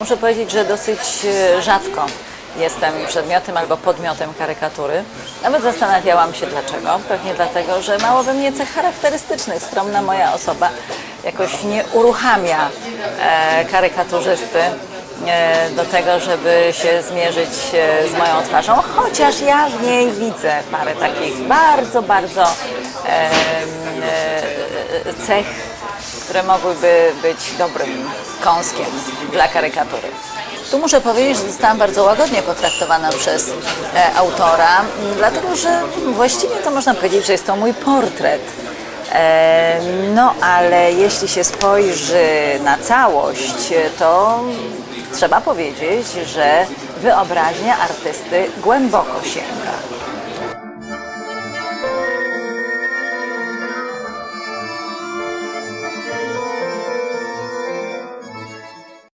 Muszę powiedzieć, że dosyć e, rzadko jestem przedmiotem albo podmiotem karykatury. Nawet zastanawiałam się dlaczego. Pewnie dlatego, że mało we mnie cech charakterystycznych. Skromna moja osoba jakoś nie uruchamia e, karykaturzysty e, do tego, żeby się zmierzyć e, z moją twarzą, chociaż ja w niej widzę parę takich bardzo, bardzo e, e, cech które mogłyby być dobrym kąskiem dla karykatury. Tu muszę powiedzieć, że zostałam bardzo łagodnie potraktowana przez e, autora, m, dlatego że właściwie to można powiedzieć, że jest to mój portret. E, no ale jeśli się spojrzy na całość, to trzeba powiedzieć, że wyobraźnia artysty głęboko sięga.